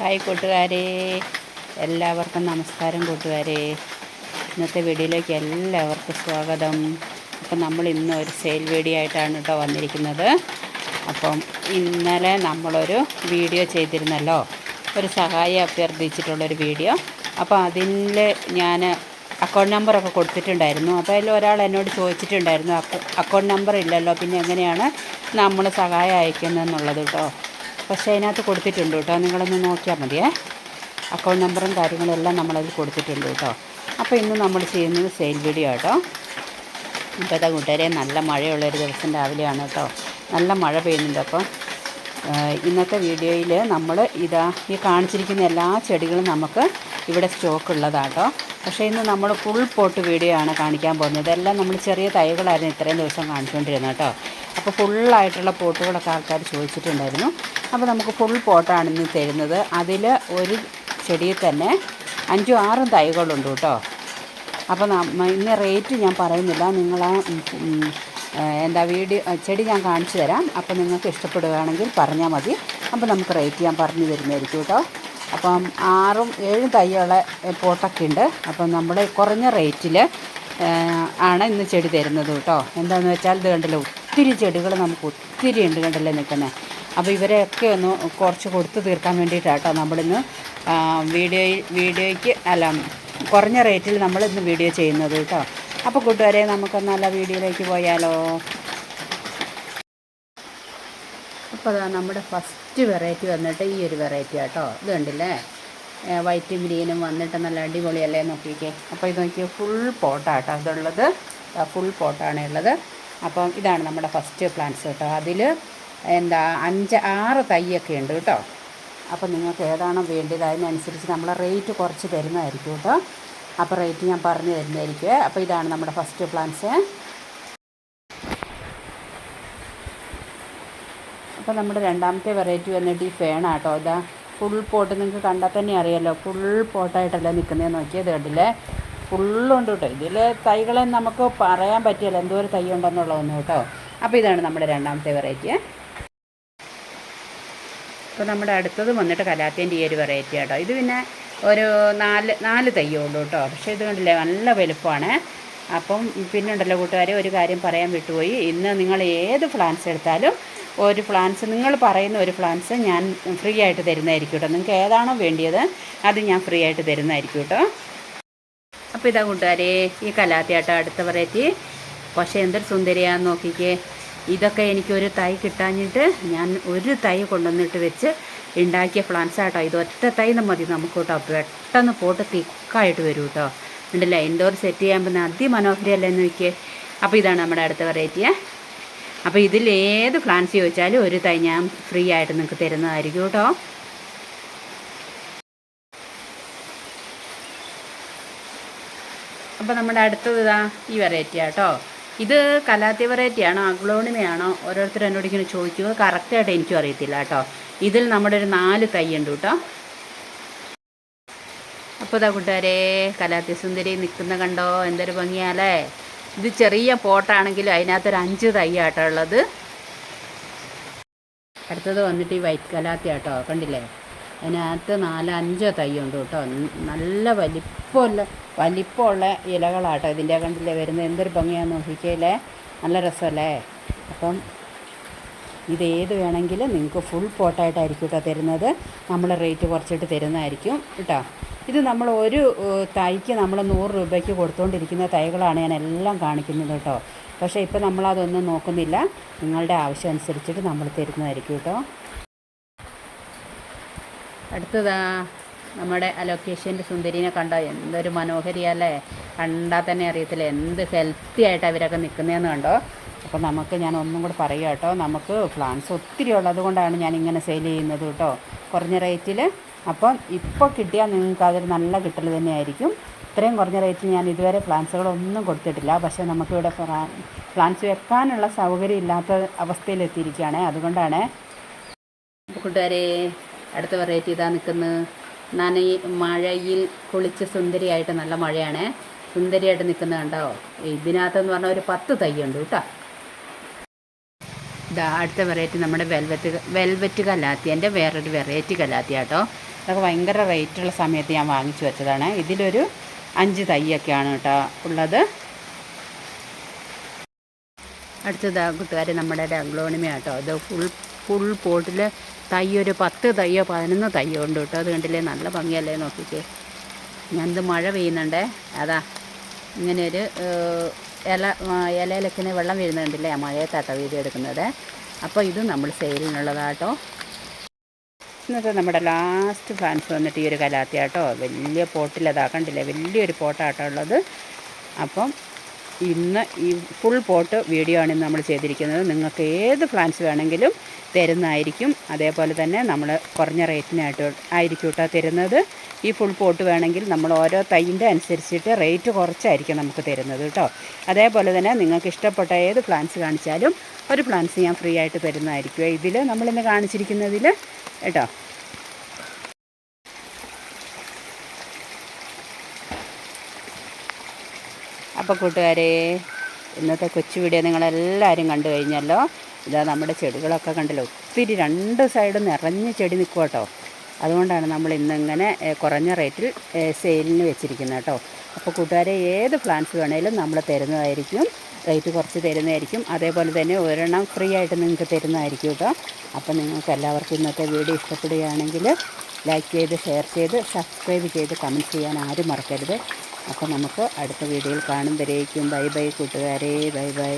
Hi കൂട്ടുകാരെ. എല്ലാവർക്കും നമസ്കാരം കൂട്ടുകാരെ. ഇന്നത്തെ വീഡിയോയിലേക്ക് എല്ലാവർക്കും സ്വാഗതം. അപ്പം നമ്മൾ ഇന്ന് ഒരു സെയിൽ വീഡിയോ ആയിട്ടാണ് കേട്ടോ വന്നിരിക്കുന്നത്. അപ്പം ഇന്നലെ നമ്മളൊരു വീഡിയോ ചെയ്തിരുന്നല്ലോ. ഒരു സഹായം അഭ്യർത്ഥിച്ചിട്ടുള്ളൊരു വീഡിയോ അപ്പോൾ അതിൽ ഞാൻ അക്കൗണ്ട് നമ്പറൊക്കെ കൊടുത്തിട്ടുണ്ടായിരുന്നു. അപ്പോൾ അതിൽ ഒരാൾ എന്നോട് ചോദിച്ചിട്ടുണ്ടായിരുന്നു അക്കൗണ്ട് നമ്പർ ഇല്ലല്ലോ. പിന്നെ എങ്ങനെയാണ് നമ്മൾ സഹായം അയക്കുന്നതെന്നുള്ളത് കേട്ടോ? പക്ഷേ അതിനകത്ത് കൊടുത്തിട്ടുണ്ട് കേട്ടോ. നിങ്ങളൊന്ന് നോക്കിയാൽ മതിയേ. അക്കൗണ്ട് നമ്പറും കാര്യങ്ങളും എല്ലാം നമ്മളതിൽ കൊടുത്തിട്ടുണ്ട് കേട്ടോ. അപ്പോൾ ഇന്ന് നമ്മൾ ചെയ്യുന്നത് സെയിൽ വീഡിയോ കേട്ടോ ഇപ്പോഴത്തെ കൂട്ടുകാരെ നല്ല മഴയുള്ളൊരു ദിവസം രാവിലെയാണ് കേട്ടോ. നല്ല മഴ പെയ്യുന്നുണ്ട് അപ്പം ഇന്നത്തെ വീഡിയോയിൽ നമ്മൾ ഇതാ ഈ കാണിച്ചിരിക്കുന്ന എല്ലാ ചെടികളും നമുക്ക് ഇവിടെ സ്റ്റോക്ക് ഉള്ളതാട്ടോ. പക്ഷേ ഇന്ന് നമ്മൾ ഫുൾ പോട്ട് വീഡിയോ ആണ് കാണിക്കാൻ പോകുന്നത്. ഇതെല്ലാം നമ്മൾ ചെറിയ തൈകളായിരുന്നു ഇത്രയും ദിവസം കാണിച്ചുകൊണ്ടിരുന്നത് കേട്ടോ. അപ്പോൾ ഫുള്ളായിട്ടുള്ള പോട്ടുകളൊക്കെ ആൾക്കാർ ചോദിച്ചിട്ടുണ്ടായിരുന്നു. അപ്പോൾ നമുക്ക് ഫുൾ പോട്ടാണ് ഇന്ന് തരുന്നത്. അതിൽ ഒരു ചെടിയിൽ തന്നെ അഞ്ചും ആറും തൈകളുണ്ട് കേട്ടോ. അപ്പോൾ ഇന്ന് റേറ്റ് ഞാൻ പറയുന്നില്ല. നിങ്ങൾ ആ എന്താ വീഡിയോ ചെടി ഞാൻ കാണിച്ചു തരാം. അപ്പോൾ നിങ്ങൾക്ക് ഇഷ്ടപ്പെടുകയാണെങ്കിൽ പറഞ്ഞാൽ മതി. അപ്പോൾ നമുക്ക് റേറ്റ് ഞാൻ പറഞ്ഞു തരുന്നതായിരിക്കും കേട്ടോ. അപ്പം ആറും ഏഴും തൈയുള്ള പോട്ടൊക്കെ ഉണ്ട് അപ്പം നമ്മൾ കുറഞ്ഞ റേറ്റിൽ ആണ് ഇന്ന് ചെടി തരുന്നത് കേട്ടോ. എന്താണെന്ന് വെച്ചാൽ ഇത് കണ്ടല്ലോ ഒത്തിരി ചെടികൾ നമുക്ക് ഒത്തിരി ഉണ്ട് കണ്ടല്ലേ നിൽക്കുന്നത് അപ്പോൾ ഇവരെയൊക്കെ ഒന്ന് കുറച്ച് കൊടുത്ത് തീർക്കാൻ വേണ്ടിയിട്ടാട്ടോ നമ്മളിന്ന് വീഡിയോ വീഡിയോയ്ക്ക് അല്ല കുറഞ്ഞ റേറ്റിൽ നമ്മൾ ഇന്ന് വീഡിയോ ചെയ്യുന്നത് കേട്ടോ. അപ്പോൾ കൂട്ടുകാരെ നമുക്ക് നല്ല വീഡിയോയിലേക്ക് പോയാലോ? അപ്പോൾ അതാ നമ്മുടെ ഫസ്റ്റ് വെറൈറ്റി വന്നിട്ട് ഈ ഒരു വെറൈറ്റി ആട്ടോ ഇത് കണ്ടില്ലേ? വൈറ്റും ഗ്രീനും വന്നിട്ട് നല്ല അടിപൊളിയല്ലേ നോക്കിക്കേ. അപ്പോൾ ഇത് നോക്കിയ ഫുൾ പോട്ടാട്ടോ അതുള്ളത് ഫുൾ പോട്ടാണ് ഉള്ളത്. അപ്പം ഇതാണ് നമ്മുടെ ഫസ്റ്റ് പ്ലാന്റ്സ് കേട്ടോ അതിൽ എന്താ അഞ്ച് ആറ് തൈയൊക്കെ ഉണ്ട് കേട്ടോ അപ്പോൾ നിങ്ങൾക്ക് ഏതാണോ വേണ്ടത് അതിനനുസരിച്ച് നമ്മൾ റേറ്റ് കുറച്ച് തരുന്നതായിരിക്കും കേട്ടോ അപ്പോൾ റേറ്റ് ഞാൻ പറഞ്ഞു തരുന്നതായിരിക്കും അപ്പോൾ ഇതാണ് നമ്മുടെ ഫസ്റ്റ് പ്ലാന്റ്സ് അപ്പോൾ നമ്മുടെ രണ്ടാമത്തെ വെറൈറ്റി വന്നിട്ട് ഈ ഫേണാട്ടോ ഇതാ ഫുൾ പോട്ട് നിങ്ങൾക്ക് കണ്ടാൽ തന്നെ അറിയാമല്ലോ ഫുൾ പോട്ടായിട്ടല്ലേ നിൽക്കുന്നത് നോക്കിയത് കണ്ടില്ലേ? ഫുള്ളുണ്ട് കേട്ടോ. ഇതിൽ തൈകളെ നമുക്ക് പറയാൻ പറ്റില്ല. എന്തോ തൈ ഉണ്ടെന്നുള്ളതൊന്നും കേട്ടോ. അപ്പോൾ ഇതാണ് നമ്മുടെ രണ്ടാമത്തെ വെറൈറ്റി. അപ്പോൾ നമ്മുടെ അടുത്തത് വന്നിട്ട് കലാത്തിന്റെ ഈ ഒരു വെറൈറ്റി കേട്ടോ. ഇത് പിന്നെ ഒരു നാല് നാല് തയ്യേ ഉള്ളൂ കേട്ടോ. പക്ഷേ ഇത് കണ്ടില്ലേ നല്ല വലുപ്പമാണ്. അപ്പം പിന്നെ ഉണ്ടല്ലോ കൂട്ടുകാരെ ഒരു കാര്യം പറയാൻ വിട്ടുപോയി. ഇന്ന് നിങ്ങൾ ഏത് പ്ലാന്റ്സ് എടുത്താലും ഒരു പ്ലാന്റ്സ് നിങ്ങൾ പറയുന്ന ഒരു പ്ലാന്റ്സ് ഞാൻ ഫ്രീ ആയിട്ട് തരുന്നതായിരിക്കും കേട്ടോ. നിങ്ങൾക്ക് ഏതാണോ വേണ്ടിയത് അത് ഞാൻ ഫ്രീ ആയിട്ട് തരുന്നതായിരിക്കും കേട്ടോ. അപ്പോൾ ഇതാ കൂട്ടുകാരെ ഈ കലാത്തിയാട്ടം അടുത്ത വെറൈറ്റി പക്ഷേ എന്തൊരു സുന്ദരിയാന്ന് നോക്കിക്കേ. ഇതൊക്കെ എനിക്കൊരു തൈ കിട്ടാഞ്ഞിട്ട് ഞാൻ ഒരു തൈ കൊണ്ടുവന്നിട്ട് വെച്ച് ഉണ്ടാക്കിയ പ്ലാന്റ്സ് ആട്ടോ. ഇത് ഒറ്റ തൈ മതി നമുക്ക് കേട്ടോ. പെട്ടെന്ന് പോട്ട് തിക്കായിട്ട് വരും കേട്ടോ. ഉണ്ടല്ലേ ഇൻഡോർ സെറ്റ് ചെയ്യാൻ പറ്റുന്ന അതിമനോഹരമല്ലേ എന്ന് നോക്കിയേ. അപ്പോൾ ഇതാണ് നമ്മുടെ അടുത്ത വെറൈറ്റി അപ്പോൾ ഇതിൽ ഏത് പ്ലാന്റ്സ് ചോദിച്ചാലും ഒരു തൈ ഞാൻ ഫ്രീ ആയിട്ട് നിങ്ങൾക്ക് തരുന്നതായിരിക്കും കേട്ടോ. അപ്പോൾ നമ്മുടെ അടുത്തത് ഇതാ ഈ വെറൈറ്റി ആട്ടോ ഇത് കലാത്തി വെറൈറ്റി ആണോ അഗ്ലോണിമയാണോ ഓരോരുത്തർ എന്നോട് ഇങ്ങനെ ചോദിക്കുക കറക്റ്റായിട്ട് എനിക്കും അറിയത്തില്ല കേട്ടോ. ഇതിൽ നമ്മുടെ ഒരു നാല് തൈ ഉണ്ട് കേട്ടോ. അപ്പോൾ ഇതാ കൂട്ടുകാരെ കലാത്തി സുന്ദരി നിൽക്കുന്ന കണ്ടോ? എന്തൊരു ഭംഗിയാലേ ഇത് ചെറിയ പോട്ടാണെങ്കിലും അതിനകത്തൊരു അഞ്ച് തൈയാട്ടോ ഉള്ളത്. അടുത്തത് വന്നിട്ട് ഈ വൈറ്റ് കലാത്തി ആട്ടോ കണ്ടില്ലേ? അതിനകത്ത് നാലഞ്ചോ തൈയുണ്ട് കേട്ടോ. നല്ല വലിപ്പമുള്ള വലിപ്പമുള്ള ഇലകളാട്ടോ ഇതിന്റെ. കണ്ടില്ലേ വരുന്നത് എന്തൊരു ഭംഗിയാണെന്ന് നോക്കിക്കല്ലേ നല്ല രസമല്ലേ? അപ്പം ഇത് ഏത് വേണമെങ്കിലും നിങ്ങൾക്ക് ഫുൾ പോട്ടായിട്ടായിരിക്കും കേട്ടോ തരുന്നത്. നമ്മൾ റേറ്റ് കുറച്ചിട്ട് തരുന്നതായിരിക്കും കേട്ടോ ഇത് നമ്മൾ ഒരു തൈക്ക് നമ്മൾ നൂറ് രൂപയ്ക്ക് കൊടുത്തുകൊണ്ടിരിക്കുന്ന തൈകളാണ് ഞാൻ എല്ലാം കാണിക്കുന്നത് കേട്ടോ പക്ഷേ ഇപ്പോൾ നമ്മളതൊന്നും നോക്കുന്നില്ല. നിങ്ങളുടെ ആവശ്യം അനുസരിച്ചിട്ട് നമ്മൾ തരുന്നതായിരിക്കും കേട്ടോ അടുത്തതാ നമ്മുടെ അലൊക്കേഷന്റെ സുന്ദരീനെ കണ്ടോ? എന്തൊരു മനോഹരിയല്ലേ കണ്ടാൽ തന്നെ അറിയത്തില്ല. എന്ത് ഹെൽത്തി ആയിട്ട് അവരൊക്കെ നിൽക്കുന്നതെന്ന് കണ്ടോ? അപ്പോൾ നമുക്ക് ഞാൻ ഒന്നും കൂടെ പറയുക കേട്ടോ. നമുക്ക് പ്ലാൻസ് ഒത്തിരി ഉള്ളത് കൊണ്ടാണ് ഞാൻ ഇങ്ങനെ സെയിൽ ചെയ്യുന്നത് കേട്ടോ. കുറഞ്ഞ റേറ്റിൽ അപ്പം ഇപ്പോൾ കിട്ടിയാൽ നിങ്ങൾക്ക് അതൊരു നല്ല കിട്ടൽ തന്നെയായിരിക്കും. ഇത്രയും കുറഞ്ഞ റേറ്റിൽ ഞാൻ ഇതുവരെ പ്ലാൻസുകളൊന്നും കൊടുത്തിട്ടില്ല. പക്ഷേ നമുക്കിവിടെ പ്ലാൻസ് വെക്കാനുള്ള സൗകര്യം ഇല്ലാത്ത അവസ്ഥയിലെത്തിയിരിക്കുകയാണ് അതുകൊണ്ടാണ് കൂട്ടുകാരെ അടുത്ത വെറൈറ്റി ഇതാ നിൽക്കുന്നത്. നനയി മഴയിൽ കുളിച്ച് സുന്ദരിയായിട്ട് നല്ല മഴയാണ്. സുന്ദരിയായിട്ട് നിൽക്കുന്നത് കണ്ടോ? ഇതിനകത്തെന്ന് പറഞ്ഞാൽ ഒരു പത്ത് തൈ ഉണ്ട് കേട്ടോ. ഇതാ അടുത്ത വെറൈറ്റി നമ്മുടെ വെൽവെറ്റ് വെൽവെറ്റ് കലാത്തിയന്റെ വേറൊരു വെറൈറ്റി കലാത്തി കേട്ടോ അതൊക്കെ ഭയങ്കര റേറ്റുള്ള സമയത്ത് ഞാൻ വാങ്ങിച്ചു വെച്ചതാണ്. ഇതിലൊരു അഞ്ച് തൈയൊക്കെയാണ് കേട്ടോ ഉള്ളത്. അടുത്തത് കൂട്ടുകാർ നമ്മുടെ ഡഗ്ലോണിമ കേട്ടോ അത് ഫുൾ ഫുൾ പോട്ടിൽ തൈ ഒരു പത്ത് തയ്യോ പതിനൊന്ന് തയ്യോ ഉണ്ട് കേട്ടോ. അത് കണ്ടില്ലേ? നല്ല ഭംഗിയല്ലേ നോക്കിക്കേ. ഞാനിത് മഴ പെയ്യുന്നുണ്ടേ. അതാ. ഇങ്ങനെ ഒരു ഏഹ്, ഇല ഇലയിലൊക്കെ വെള്ളം വീഴുന്നുണ്ടല്ലേ മഴയത്താട്ടോ വീഡിയോ എടുക്കുന്നത്. അപ്പോൾ ഇത് നമ്മൾ സെയിലിനുള്ളതാട്ടോ. ഇന്നത്തെ നമ്മുടെ ലാസ്റ്റ് ഫാൻസ് വന്നിട്ട് ഈ ഒരു കലാത്തിയാട്ടോ. വലിയ പോട്ടിലതാ കണ്ടില്ലേ? വലിയൊരു പോട്ടാട്ടോ ഉള്ളത്. അപ്പം ഇന്ന് ഈ ഫുൾ പോട്ട് വീഡിയോ ആണ് നമ്മൾ ചെയ്തിരിക്കുന്നത്. നിങ്ങൾക്ക് ഏത് പ്ലാന്റ്സ് വേണമെങ്കിലും തരുന്നതായിരിക്കും. അതേപോലെ തന്നെ നമ്മൾ കുറഞ്ഞ റേറ്റിനായിട്ട് ആയിരിക്കും കേട്ടോ തരുന്നത്. ഈ ഫുൾ പോട്ട് വേണമെങ്കിൽ നമ്മൾ ഓരോ തൈന്റെ അനുസരിച്ചിട്ട് റേറ്റ് കുറച്ചായിരിക്കും നമുക്ക് തരുന്നത് കേട്ടോ അതേപോലെ തന്നെ നിങ്ങൾക്ക് ഇഷ്ടപ്പെട്ട ഏത് പ്ലാന്റ്സ് കാണിച്ചാലും ഒരു പ്ലാന്റ്സ് ഞാൻ ഫ്രീ ആയിട്ട് തരുന്നതായിരിക്കും. ഇതിൽ നമ്മളിന്ന് കാണിച്ചിരിക്കുന്നതിൽ കേട്ടോ അപ്പോൾ കൂട്ടുകാരെ ഇന്നത്തെ കൊച്ചു വീഡിയോ നിങ്ങളെല്ലാവരും കണ്ടു കഴിഞ്ഞല്ലോ. ഇതാ നമ്മുടെ ചെടികളൊക്കെ കണ്ടല്ലോ? ഒത്തിരി രണ്ട് സൈഡും നിറഞ്ഞ് ചെടി നിൽക്കും കേട്ടോ അതുകൊണ്ടാണ് നമ്മൾ ഇന്നിങ്ങനെ കുറഞ്ഞ റേറ്റിൽ സെയിലിന് വെച്ചിരിക്കുന്നത് കേട്ടോ അപ്പോൾ കൂട്ടുകാരെ ഏത് പ്ലാന്റ്സ് വേണേലും നമ്മൾ തരുന്നതായിരിക്കും. റേറ്റ് കുറച്ച് തരുന്നതായിരിക്കും. അതേപോലെ തന്നെ ഒരെണ്ണം ഫ്രീ ആയിട്ട് നിങ്ങൾക്ക് തരുന്നതായിരിക്കും കേട്ടോ അപ്പോൾ നിങ്ങൾക്ക് എല്ലാവർക്കും ഇന്നത്തെ വീഡിയോ ഇഷ്ടപ്പെടുകയാണെങ്കിൽ ലൈക്ക് ചെയ്ത് ഷെയർ ചെയ്ത് സബ്സ്ക്രൈബ് ചെയ്ത് കമന്റ് ചെയ്യാൻ ആരും മറക്കരുത്. അപ്പോൾ നമുക്ക് അടുത്ത വീഡിയോയിൽ കാണുമ്പോഴേക്കും ബൈ ബൈ കൂട്ടുകാരെ. Bye bye.